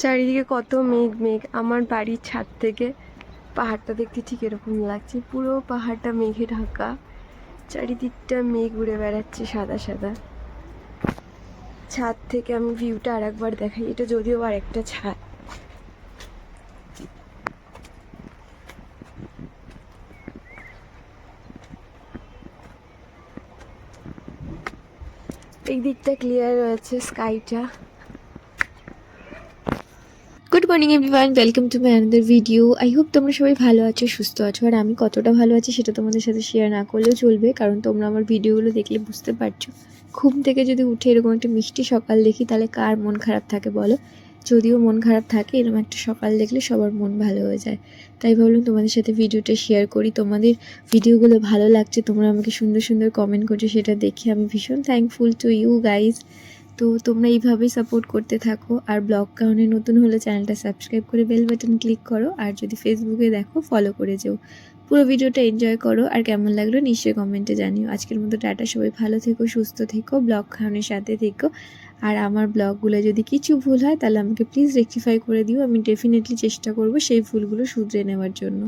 চারিদিকে কত মেঘ মেঘ। আমার বাড়ির ছাদ থেকে পাহাড়টা দেখতে ঠিক এরকম লাগছে। পুরো পাহাড়টা মেঘে ঢাকা। চারিদিকটা মেঘ উড়ে বেড়াচ্ছে সাদা সাদা। ছাদ থেকে আমি ভিউটা আর একবার দেখাই। এটা যদিও আর একটা ছাদ। এই দিকটা ক্লিয়ার রয়েছে স্কাইটা good morning everyone welcome to my another video I hope তোমরা সবাই ভালো আছো, সুস্থ আছো, আর আমি কতটা ভালো আছি সেটা তোমাদের সাথে শেয়ার না করলেও চলবে, কারণ তোমরা আমার ভিডিওগুলো দেখলে বুঝতে পারছ। ঘুম থেকে যদি উঠে এরকম একটা মিষ্টি সকাল দেখি, তাহলে কার মন খারাপ থাকে বলো? যদিও মন খারাপ থাকে, এরকম একটা সকাল দেখলে সবার মন ভালো হয়ে যায়। তাই ভাবলাম তোমাদের সাথে ভিডিওটা শেয়ার করি। তোমাদের ভিডিওগুলো ভালো লাগছে, তোমরা আমাকে সুন্দর সুন্দর কমেন্ট করছ, সেটা দেখে আমি ভীষণ থ্যাঙ্কফুল টু ইউ গাইজ তো তোমরা এইভাবেই সাপোর্ট করতে থাকো। আর ব্লগ কাউনে নতুন হলে চ্যানেলটা সাবস্ক্রাইব করে বেল বাটন ক্লিক করো। আর যদি ফেসবুকে দেখো ফলো করে যেও। পুরো ভিডিওটা এনজয় করো। আর কেমন লাগল নিশ্চয়ই কমেন্টে জানিও। আজকের মতো টাটা, সবাই ভালো থেকো, সুস্থ থেকো ব্লগ খাওয়ানোর সাথে থেকো। আর আমার ব্লগগুলো যদি কিছু ভুল হয়, তাহলে আমাকে প্লিজ রেকটিফাই করে দিও। আমি ডেফিনেটলি চেষ্টা করব সেই ভুলগুলো শুধরে নেওয়ার জন্য।